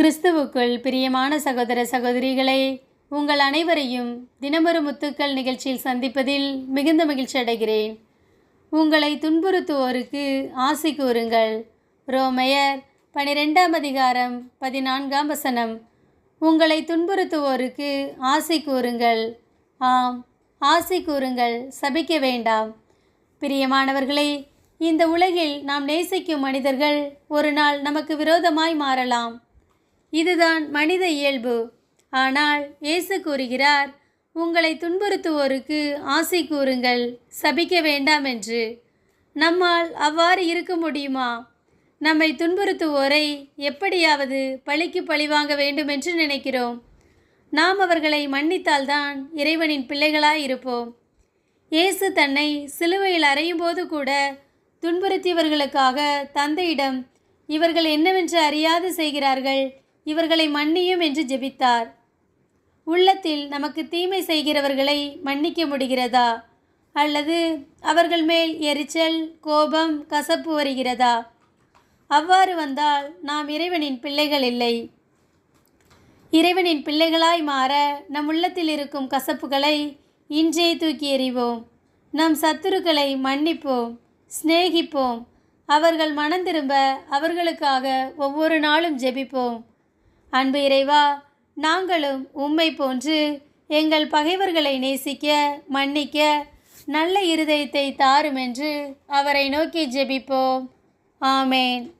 கிறிஸ்துவுக்குள் பிரியமான சகோதர சகோதரிகளே உங்கள் அனைவரையும் தினமொரு முத்துக்கள் நிகழ்ச்சியில் சந்திப்பதில் மிகுந்த மகிழ்ச்சி அடைகிறேன். உங்களை துன்புறுத்துவோருக்கு ஆசி கூறுங்கள். ரோமையர் பனிரெண்டாம் அதிகாரம் பதினான்காம் வசனம். உங்களை துன்புறுத்துவோருக்கு ஆசி கூறுங்கள். ஆம் ஆசி கூறுங்கள் சபிக்க வேண்டாம். பிரியமானவர்களே இந்த உலகில் நாம் நேசிக்கும் மனிதர்கள் ஒரு நாள் நமக்கு விரோதமாய் மாறலாம். இதுதான் மனித இயல்பு. ஆனால் இயேசு கூறுகிறார் உங்களை துன்புறுத்துவோருக்கு ஆசை கூறுங்கள் சபிக்க வேண்டாம் என்று. நம்மால் அவ்வாறு இருக்க முடியுமா? நம்மை துன்புறுத்துவோரை எப்படியாவது பழிக்கு பழி வாங்க வேண்டும் என்று நினைக்கிறோம். நாம் அவர்களை மன்னித்தால்தான் இறைவனின் பிள்ளைகளாய் இருப்போம். இயேசு தன்னை சிலுவையில் அறையும் போது கூட துன்புறுத்தியவர்களுக்காக தந்தையிடம் இவர்கள் என்னவென்று அறியாது செய்கிறார்கள் இவர்களை மன்னியும் என்று ஜெபித்தார். உள்ளத்தில் நமக்கு தீமை செய்கிறவர்களை மன்னிக்க முடிகிறதா? அல்லது அவர்கள் மேல் எரிச்சல் கோபம் கசப்பு வருகிறதா? அவ்வாறு வந்தால் நாம் இறைவனின் பிள்ளைகள் இல்லை. இறைவனின் பிள்ளைகளாய் மாற நம் உள்ளத்தில் இருக்கும் கசப்புகளை இன்றே தூக்கி எறிவோம். நம் சத்துருக்களை மன்னிப்போம் சிநேகிப்போம். அவர்கள் மனம் திரும்ப அவர்களுக்காக ஒவ்வொரு நாளும் ஜெபிப்போம். அன்பு இறைவா நாங்களும் உம்மை போன்று எங்கள் பகைவர்களை நேசிக்க மன்னிக்க நல்ல இருதயத்தை தாரும் என்று அவரை நோக்கி ஜெபிப்போம். ஆமேன்.